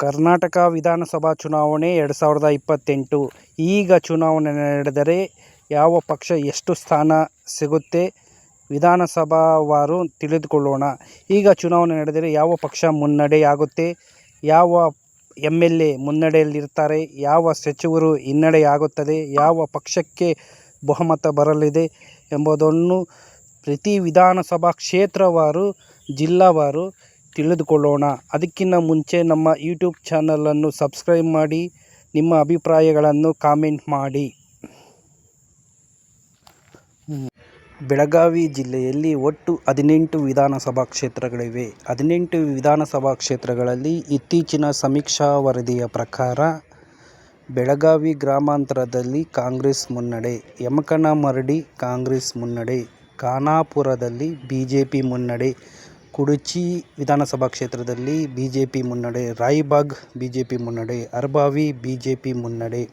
ಕರ್ನಾಟಕ ವಿಧಾನಸಭಾ ಚುನಾವಣೆ ಎರಡು ಸಾವಿರದ ಇಪ್ಪತ್ತೆಂಟು. ಈಗ ಚುನಾವಣೆ ನಡೆದರೆ ಯಾವ ಪಕ್ಷ ಎಷ್ಟು ಸ್ಥಾನ ಸಿಗುತ್ತೆ ವಿಧಾನಸಭಾವಾರು ತಿಳಿದುಕೊಳ್ಳೋಣ. ಈಗ ಚುನಾವಣೆ ನಡೆದರೆ ಯಾವ ಪಕ್ಷ ಮುನ್ನಡೆಯಾಗುತ್ತೆ, ಯಾವ ಎಂ ಎಲ್ ಎ ಮುನ್ನಡೆಯಲ್ಲಿರ್ತಾರೆ, ಯಾವ ಸಚಿವರು ಹಿನ್ನಡೆಯಾಗುತ್ತದೆ, ಯಾವ ಪಕ್ಷಕ್ಕೆ ಬಹುಮತ ಬರಲಿದೆ ಎಂಬುದನ್ನು ಪ್ರತಿ ವಿಧಾನಸಭಾ ಕ್ಷೇತ್ರವಾರು, ಜಿಲ್ಲಾವಾರು ತಿಳಿದುಕೊಳ್ಳೋಣ. ಅದಕ್ಕಿಂತ ಮುಂಚೆ ನಮ್ಮ ಯೂಟ್ಯೂಬ್ ಚಾನಲನ್ನು ಸಬ್ಸ್ಕ್ರೈಬ್ ಮಾಡಿ, ನಿಮ್ಮ ಅಭಿಪ್ರಾಯಗಳನ್ನು ಕಾಮೆಂಟ್ ಮಾಡಿ. ಬೆಳಗಾವಿ ಜಿಲ್ಲೆಯಲ್ಲಿ ಒಟ್ಟು ಹದಿನೆಂಟು ವಿಧಾನಸಭಾ ಕ್ಷೇತ್ರಗಳಿವೆ. ಹದಿನೆಂಟು ವಿಧಾನಸಭಾ ಕ್ಷೇತ್ರಗಳಲ್ಲಿ ಇತ್ತೀಚಿನ ಸಮೀಕ್ಷಾ ವರದಿಯ ಪ್ರಕಾರ, ಬೆಳಗಾವಿ ಗ್ರಾಮಾಂತರದಲ್ಲಿ ಕಾಂಗ್ರೆಸ್ ಮುನ್ನಡೆ, ಯಮಕನಮರಡಿ ಕಾಂಗ್ರೆಸ್ ಮುನ್ನಡೆ, ಖಾನಾಪುರದಲ್ಲಿ ಬಿ ಮುನ್ನಡೆ ಕುಡಚಿ ವಿಧಾನಸಭಾ ಕ್ಷೇತ್ರದಲ್ಲಿ ಬಿ ಜೆ ಪಿ ಮುನ್ನಡೆ, ರಾಯ್ಬಾಗ್ ಬಿ ಜೆ ಪಿ ಮುನ್ನಡೆ, ಅರ್ಬಾವಿ ಬಿ ಜೆ ಪಿ ಮುನ್ನಡೆ.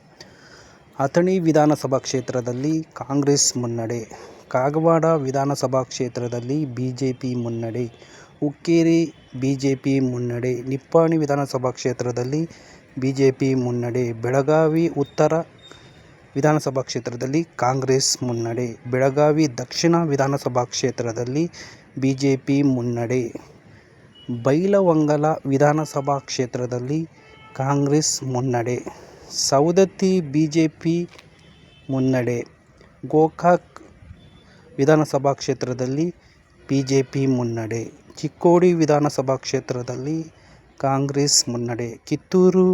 ಅಥಣಿ ವಿಧಾನಸಭಾ ಕ್ಷೇತ್ರದಲ್ಲಿ ಕಾಂಗ್ರೆಸ್ ಮುನ್ನಡೆ. ಕಾಗವಾಡ ವಿಧಾನಸಭಾ ಕ್ಷೇತ್ರದಲ್ಲಿ ಬಿ ಜೆ ಪಿ ಮುನ್ನಡೆ. ಹುಕ್ಕೇರಿ ಬಿ ಜೆ ಪಿ ಮುನ್ನಡೆ. ನಿಪ್ಪಾಣಿ ವಿಧಾನಸಭಾ ಕ್ಷೇತ್ರದಲ್ಲಿ ಬಿ ಜೆ ಪಿ ಮುನ್ನಡೆ. ಬೆಳಗಾವಿ ಉತ್ತರ ವಿಧಾನಸಭಾ ಕ್ಷೇತ್ರದಲ್ಲಿ ಕಾಂಗ್ರೆಸ್ ಮುನ್ನಡೆ. ಬೆಳಗಾವಿ ದಕ್ಷಿಣ ವಿಧಾನಸಭಾ ಕ್ಷೇತ್ರದಲ್ಲಿ ಬಿ ಜೆ ಪಿ ಮುನ್ನಡೆ. ಬೈಲಹೊಂಗಲ ವಿಧಾನಸಭಾ ಕ್ಷೇತ್ರದಲ್ಲಿ ಕಾಂಗ್ರೆಸ್ ಮುನ್ನಡೆ. ಸವದತ್ತಿ ಬಿಜೆಪಿ ಮುನ್ನಡೆ. ಗೋಕಾಕ್ ವಿಧಾನಸಭಾ ಕ್ಷೇತ್ರದಲ್ಲಿ ಬಿ ಜೆ ಪಿ ಮುನ್ನಡೆ. ಚಿಕ್ಕೋಡಿ ವಿಧಾನಸಭಾ ಕ್ಷೇತ್ರದಲ್ಲಿ ಕಾಂಗ್ರೆಸ್ ಮುನ್ನಡೆ. ಕಿತ್ತೂರು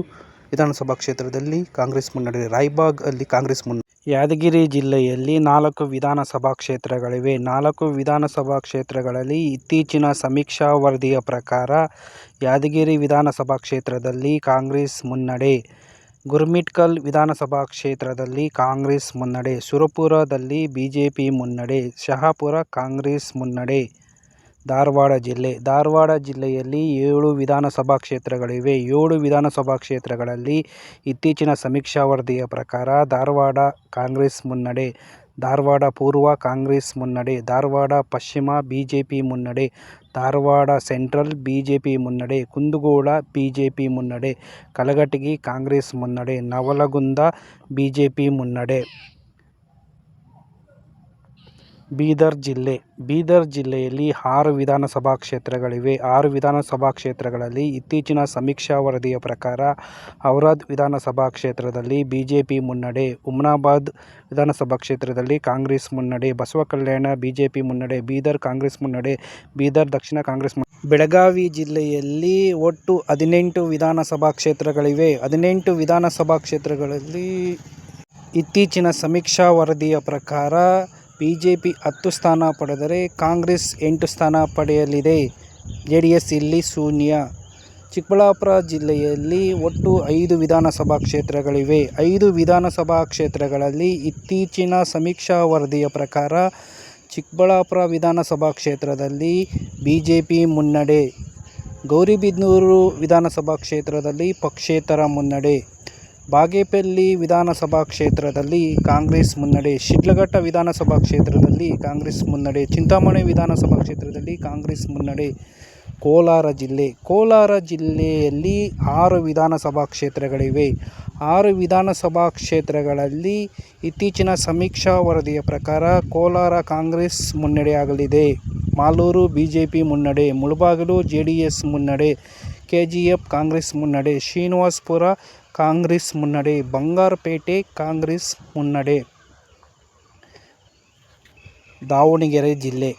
ವಿಧಾನಸಭಾ ಕ್ಷೇತ್ರದಲ್ಲಿ ಕಾಂಗ್ರೆಸ್ ಮುನ್ನಡೆ. ರಾಯ್ಬಾಗ್ ಅಲ್ಲಿ ಕಾಂಗ್ರೆಸ್ ಮುನ್ನ ಯಾದಗಿರಿ ಜಿಲ್ಲೆಯಲ್ಲಿ ನಾಲ್ಕು ವಿಧಾನಸಭಾ ಕ್ಷೇತ್ರಗಳಿವೆ. ನಾಲ್ಕು ವಿಧಾನಸಭಾ ಕ್ಷೇತ್ರಗಳಲ್ಲಿ ಇತ್ತೀಚಿನ ಸಮೀಕ್ಷಾ ವರದಿಯ ಪ್ರಕಾರ ಯಾದಗಿರಿ ವಿಧಾನಸಭಾ ಕ್ಷೇತ್ರದಲ್ಲಿ ಕಾಂಗ್ರೆಸ್ ಮುನ್ನಡೆ, ಗುರ್ಮಿಟ್ಕಲ್ ವಿಧಾನಸಭಾ ಕ್ಷೇತ್ರದಲ್ಲಿ ಕಾಂಗ್ರೆಸ್ ಮುನ್ನಡೆ, ಸುರಪುರದಲ್ಲಿ ಬಿ ಜೆ ಪಿ ಮುನ್ನಡೆ, ಶಹಾಪುರ ಕಾಂಗ್ರೆಸ್ ಮುನ್ನಡೆ. ಧಾರವಾಡ ಜಿಲ್ಲೆ. ಧಾರವಾಡ ಜಿಲ್ಲೆಯಲ್ಲಿ ಏಳು ವಿಧಾನಸಭಾ ಕ್ಷೇತ್ರಗಳಿವೆ. ಏಳು ವಿಧಾನಸಭಾ ಕ್ಷೇತ್ರಗಳಲ್ಲಿ ಇತ್ತೀಚಿನ ಸಮೀಕ್ಷಾ ವರದಿಯ ಪ್ರಕಾರ ಧಾರವಾಡ ಕಾಂಗ್ರೆಸ್ ಮುನ್ನಡೆ, ಧಾರವಾಡ ಪೂರ್ವ ಕಾಂಗ್ರೆಸ್ ಮುನ್ನಡೆ, ಧಾರವಾಡ ಪಶ್ಚಿಮ ಬಿ ಜೆ ಪಿ ಮುನ್ನಡೆ, Dharwad central B J P ಮುನ್ನಡೆ, ಕುಂದಗೋಳ ಬಿ ಜೆ ಪಿ ಮುನ್ನಡೆ, ಕಲಘಟಗಿ ಕಾಂಗ್ರೆಸ್ ಮುನ್ನಡೆ, ನವಲಗುಂದ ಬಿ ಜೆ ಪಿ ಮುನ್ನಡೆ. ಬೀದರ್ ಜಿಲ್ಲೆ. ಬೀದರ್ ಜಿಲ್ಲೆಯಲ್ಲಿ ಆರು ವಿಧಾನಸಭಾ ಕ್ಷೇತ್ರಗಳಿವೆ. ಆರು ವಿಧಾನಸಭಾ ಕ್ಷೇತ್ರಗಳಲ್ಲಿ ಇತ್ತೀಚಿನ ಸಮೀಕ್ಷಾ ವರದಿಯ ಪ್ರಕಾರ ಔರಾದ್ ವಿಧಾನಸಭಾ ಕ್ಷೇತ್ರದಲ್ಲಿ ಬಿ ಜೆ ಪಿ ಮುನ್ನಡೆ, ಉಮ್ನಾಬಾದ್ ವಿಧಾನಸಭಾ ಕ್ಷೇತ್ರದಲ್ಲಿ ಕಾಂಗ್ರೆಸ್ ಮುನ್ನಡೆ, ಬಸವಕಲ್ಯಾಣ ಬಿ ಜೆ ಪಿ ಮುನ್ನಡೆ, ಬೀದರ್ ಕಾಂಗ್ರೆಸ್ ಮುನ್ನಡೆ, ಬೀದರ್ ದಕ್ಷಿಣ ಕಾಂಗ್ರೆಸ್ ಬೆಳಗಾವಿ ಜಿಲ್ಲೆಯಲ್ಲಿ ಒಟ್ಟು ಹದಿನೆಂಟು ವಿಧಾನಸಭಾ ಕ್ಷೇತ್ರಗಳಿವೆ. ಹದಿನೆಂಟು ವಿಧಾನಸಭಾ ಕ್ಷೇತ್ರಗಳಲ್ಲಿ ಇತ್ತೀಚಿನ ಸಮೀಕ್ಷಾ ವರದಿಯ ಪ್ರಕಾರ ಬಿ ಜೆ ಪಿ ಹತ್ತು ಸ್ಥಾನ ಪಡೆದರೆ ಕಾಂಗ್ರೆಸ್ ಎಂಟು ಸ್ಥಾನ ಪಡೆಯಲಿದೆ. ಜೆ ಡಿ ಎಸ್ ಇಲ್ಲಿ ಶೂನ್ಯ. ಚಿಕ್ಕಬಳ್ಳಾಪುರ ಜಿಲ್ಲೆಯಲ್ಲಿ ಒಟ್ಟು ಐದು ವಿಧಾನಸಭಾ ಕ್ಷೇತ್ರಗಳಿವೆ. ಐದು ವಿಧಾನಸಭಾ ಕ್ಷೇತ್ರಗಳಲ್ಲಿ ಇತ್ತೀಚಿನ ಸಮೀಕ್ಷಾ ವರದಿಯ ಪ್ರಕಾರ ಚಿಕ್ಕಬಳ್ಳಾಪುರ ವಿಧಾನಸಭಾ ಕ್ಷೇತ್ರದಲ್ಲಿ ಬಿ ಜೆ ಪಿ ಮುನ್ನಡೆ. ಗೌರಿಬಿದನೂರು ವಿಧಾನಸಭಾ ಕ್ಷೇತ್ರದಲ್ಲಿ ಪಕ್ಷೇತರ ಮುನ್ನಡೆ. ಬಾಗೇಪಲ್ಲಿ ವಿಧಾನಸಭಾ ಕ್ಷೇತ್ರದಲ್ಲಿ ಕಾಂಗ್ರೆಸ್ ಮುನ್ನಡೆ, ಶಿಡ್ಲಘಟ್ಟ ವಿಧಾನಸಭಾ ಕ್ಷೇತ್ರದಲ್ಲಿ ಕಾಂಗ್ರೆಸ್ ಮುನ್ನಡೆ, ಚಿಂತಾಮಣಿ ವಿಧಾನಸಭಾ ಕ್ಷೇತ್ರದಲ್ಲಿ ಕಾಂಗ್ರೆಸ್ ಮುನ್ನಡೆ, ಕೋಲಾರ ಜಿಲ್ಲೆ. ಕೋಲಾರ ಜಿಲ್ಲೆಯಲ್ಲಿ ಆರು ವಿಧಾನಸಭಾ ಕ್ಷೇತ್ರಗಳಿವೆ. ಆರು ವಿಧಾನಸಭಾ ಕ್ಷೇತ್ರಗಳಲ್ಲಿ ಇತ್ತೀಚಿನ ಸಮೀಕ್ಷಾ ವರದಿಯ ಪ್ರಕಾರ ಕೋಲಾರ ಕಾಂಗ್ರೆಸ್ ಮುನ್ನಡೆಯಾಗಲಿದೆ ಮಾಲೂರು ಬಿ ಜೆ ಪಿ ಮುನ್ನಡೆ, ಮುಳಬಾಗಿಲು ಜೆ ಡಿ ಎಸ್ ಮುನ್ನಡೆ ಕೆ ಜಿ ಎಫ್ ಕಾಂಗ್ರೆಸ್ ಮುನ್ನಡೆ, ಶ್ರೀನಿವಾಸಪುರ ಕಾಂಗ್ರೆಸ್ ಮುನ್ನಡೆ, ಬಂಗಾರಪೇಟೆ ಕಾಂಗ್ರೆಸ್ ಮುನ್ನಡೆ, ದಾವಣಗೆರೆ ಜಿಲ್ಲೆ.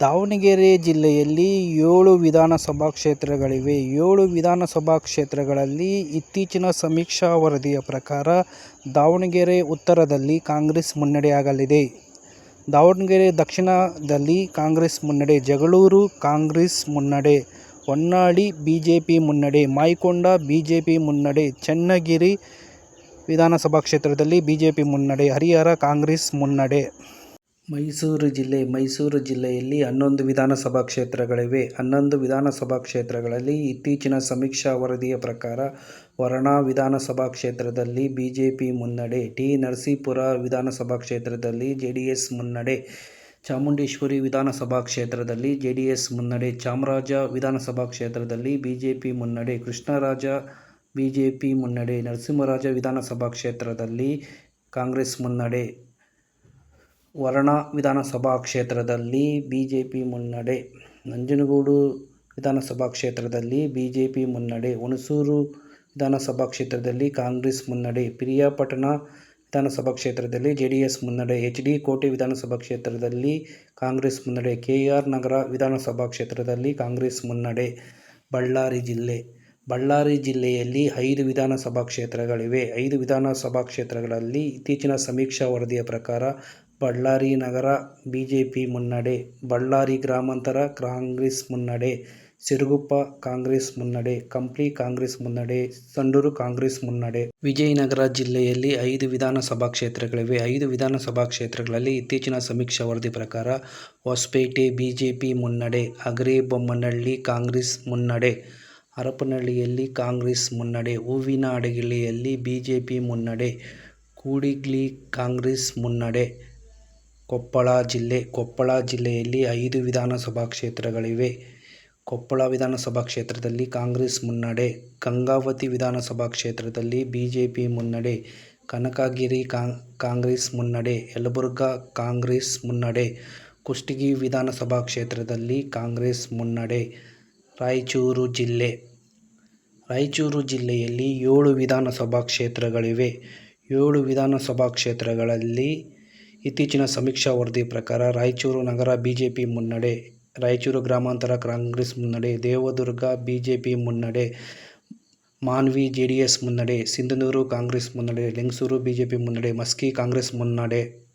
ದಾವಣಗೆರೆ ಜಿಲ್ಲೆಯಲ್ಲಿ ಏಳು ವಿಧಾನಸಭಾ ಕ್ಷೇತ್ರಗಳಿವೆ. ಏಳು ವಿಧಾನಸಭಾ ಕ್ಷೇತ್ರಗಳಲ್ಲಿ ಇತ್ತೀಚಿನ ಸಮೀಕ್ಷಾ ವರದಿಯ ಪ್ರಕಾರ ದಾವಣಗೆರೆ ಉತ್ತರದಲ್ಲಿ ಕಾಂಗ್ರೆಸ್ ಮುನ್ನಡೆಯಾಗಲಿದೆ. ದಾವಣಗೆರೆ ದಕ್ಷಿಣದಲ್ಲಿ ಕಾಂಗ್ರೆಸ್ ಮುನ್ನಡೆ, ಜಗಳೂರು ಕಾಂಗ್ರೆಸ್ ಮುನ್ನಡೆ ಹೊನ್ನಾಳಿ ಬಿ ಜೆ ಪಿ ಮುನ್ನಡೆ, ಮಾಯಕೊಂಡ ಬಿ ಜೆ ಪಿ ಮುನ್ನಡೆ, ಚನ್ನಗಿರಿ ವಿಧಾನಸಭಾ ಕ್ಷೇತ್ರದಲ್ಲಿ ಬಿ ಜೆ ಪಿ ಮುನ್ನಡೆ, ಹರಿಹರ ಕಾಂಗ್ರೆಸ್ ಮುನ್ನಡೆ. ಮೈಸೂರು ಜಿಲ್ಲೆ, ಮೈಸೂರು ಜಿಲ್ಲೆಯಲ್ಲಿ ಹನ್ನೊಂದು ವಿಧಾನಸಭಾ ಕ್ಷೇತ್ರಗಳಿವೆ. ಹನ್ನೊಂದು ವಿಧಾನಸಭಾ ಕ್ಷೇತ್ರಗಳಲ್ಲಿ ಇತ್ತೀಚಿನ ಸಮೀಕ್ಷಾ ವರದಿಯ ಪ್ರಕಾರ ವರುಣಾ ವಿಧಾನಸಭಾ ಕ್ಷೇತ್ರದಲ್ಲಿ ಬಿ ಜೆ ಪಿ ಮುನ್ನಡೆ, ಟಿ ನರಸೀಪುರ ವಿಧಾನಸಭಾ ಕ್ಷೇತ್ರದಲ್ಲಿ ಜೆ ಡಿ ಎಸ್ ಮುನ್ನಡೆ. ಚಾಮುಂಡೇಶ್ವರಿ ವಿಧಾನಸಭಾ ಕ್ಷೇತ್ರದಲ್ಲಿ ಜೆಡಿಎಸ್ ಮುನ್ನಡೆ, ಚಾಮರಾಜ ವಿಧಾನಸಭಾ ಕ್ಷೇತ್ರದಲ್ಲಿ ಬಿಜೆಪಿ ಮುನ್ನಡೆ, ಕೃಷ್ಣರಾಜ ಬಿಜೆಪಿ ಮುನ್ನಡೆ, ನರಸಿಂಹರಾಜ ವಿಧಾನಸಭಾ ಕ್ಷೇತ್ರದಲ್ಲಿ ಕಾಂಗ್ರೆಸ್ ಮುನ್ನಡೆ, ವರ್ಣ ವಿಧಾನಸಭಾ ಕ್ಷೇತ್ರದಲ್ಲಿ ಬಿಜೆಪಿ ಮುನ್ನಡೆ, ನಂಜನಗೂಡು ವಿಧಾನಸಭಾ ಕ್ಷೇತ್ರದಲ್ಲಿ ಬಿಜೆಪಿ ಮುನ್ನಡೆ, ಹುಣಸೂರು ವಿಧಾನಸಭಾ ಕ್ಷೇತ್ರದಲ್ಲಿ ಕಾಂಗ್ರೆಸ್ ಮುನ್ನಡೆ, ಪಿರಿಯಾಪಟ್ಟಣ ವಿಧಾನಸಭಾ ಕ್ಷೇತ್ರದಲ್ಲಿ ಜೆಡಿಎಸ್ ಮುನ್ನಡೆ ಎಚ್ ಡಿ ಕೋಟೆ ವಿಧಾನಸಭಾ ಕ್ಷೇತ್ರದಲ್ಲಿ ಕಾಂಗ್ರೆಸ್ ಮುನ್ನಡೆ ಕೆ ಆರ್ ನಗರ ವಿಧಾನಸಭಾ ಕ್ಷೇತ್ರದಲ್ಲಿ ಕಾಂಗ್ರೆಸ್ ಮುನ್ನಡೆ. ಬಳ್ಳಾರಿ ಜಿಲ್ಲೆ. ಬಳ್ಳಾರಿ ಜಿಲ್ಲೆಯಲ್ಲಿ ಐದು ವಿಧಾನಸಭಾ ಕ್ಷೇತ್ರಗಳಿವೆ. ಐದು ವಿಧಾನಸಭಾ ಕ್ಷೇತ್ರಗಳಲ್ಲಿ ಇತ್ತೀಚಿನ ಸಮೀಕ್ಷಾ ವರದಿಯ ಪ್ರಕಾರ ಬಳ್ಳಾರಿ ನಗರ ಬಿಜೆಪಿ ಮುನ್ನಡೆ, ಬಳ್ಳಾರಿ ಗ್ರಾಮಾಂತರ ಕಾಂಗ್ರೆಸ್ ಮುನ್ನಡೆ ಸಿರುಗುಪ್ಪ ಕಾಂಗ್ರೆಸ್ ಮುನ್ನಡೆ, ಕಂಪ್ಲಿ ಕಾಂಗ್ರೆಸ್ ಮುನ್ನಡೆ, ಸಂಡೂರು ಕಾಂಗ್ರೆಸ್ ಮುನ್ನಡೆ. ವಿಜಯನಗರ ಜಿಲ್ಲೆಯಲ್ಲಿ ಐದು ವಿಧಾನಸಭಾ ಕ್ಷೇತ್ರಗಳಿವೆ. ಐದು ವಿಧಾನಸಭಾ ಕ್ಷೇತ್ರಗಳಲ್ಲಿ ಇತ್ತೀಚಿನ ಸಮೀಕ್ಷಾ ವರದಿ ಪ್ರಕಾರ ಹೊಸಪೇಟೆ ಬಿಜೆಪಿ ಮುನ್ನಡೆ ಹಗರಿಬೊಮ್ಮನಹಳ್ಳಿ ಕಾಂಗ್ರೆಸ್ ಮುನ್ನಡೆ, ಹರಪನಹಳ್ಳಿಯಲ್ಲಿ ಕಾಂಗ್ರೆಸ್ ಮುನ್ನಡೆ ಹೂವಿನಹಡಗಲಿಯಲ್ಲಿ ಬಿಜೆಪಿ ಮುನ್ನಡೆ, ಕೂಡಿಗ್ಲಿ ಕಾಂಗ್ರೆಸ್ ಮುನ್ನಡೆ. ಕೊಪ್ಪಳ ಜಿಲ್ಲೆ, ಕೊಪ್ಪಳ ಜಿಲ್ಲೆಯಲ್ಲಿ ಐದು ವಿಧಾನಸಭಾ ಕ್ಷೇತ್ರಗಳಿವೆ. ಕೊಪ್ಪಳ ವಿಧಾನಸಭಾ ಕ್ಷೇತ್ರದಲ್ಲಿ ಕಾಂಗ್ರೆಸ್ ಮುನ್ನಡೆ, ಗಂಗಾವತಿ ವಿಧಾನಸಭಾ ಕ್ಷೇತ್ರದಲ್ಲಿ ಬಿಜೆಪಿ ಮುನ್ನಡೆ, ಕನಕಗಿರಿ ಕಾಂಗ್ರೆಸ್ ಮುನ್ನಡೆ, ಯಲಬುರ್ಗಾ ಕಾಂಗ್ರೆಸ್ ಮುನ್ನಡೆ, ಕುಷ್ಟಗಿ ವಿಧಾನಸಭಾ ಕ್ಷೇತ್ರದಲ್ಲಿ ಕಾಂಗ್ರೆಸ್ ಮುನ್ನಡೆ, ರಾಯಚೂರು ಜಿಲ್ಲೆ. ರಾಯಚೂರು ಜಿಲ್ಲೆಯಲ್ಲಿ ಏಳು ವಿಧಾನಸಭಾ ಕ್ಷೇತ್ರಗಳಿವೆ. ಏಳು ವಿಧಾನಸಭಾ ಕ್ಷೇತ್ರಗಳಲ್ಲಿ ಇತ್ತೀಚಿನ ಸಮೀಕ್ಷಾ ವರದಿ ಪ್ರಕಾರ ರಾಯಚೂರು ನಗರ ಬಿಜೆಪಿ ಮುನ್ನಡೆ ರಾಯಚೂರು ಗ್ರಾಮಾಂತರ ಕಾಂಗ್ರೆಸ್ ಮುನ್ನಡೆ, ದೇವದುರ್ಗ ಬಿ ಜೆ ಪಿ ಮುನ್ನಡೆ, ಮಾನ್ವಿ ಜೆ ಡಿ ಎಸ್ ಮುನ್ನಡೆ, ಸಿಂಧನೂರು ಕಾಂಗ್ರೆಸ್ ಮುನ್ನಡೆ, ಲಿಂಗಸೂರು ಪಿ ಮುನ್ನಡೆ, ಮಸ್ಕಿ ಕಾಂಗ್ರೆಸ್ ಮುನ್ನಡೆ.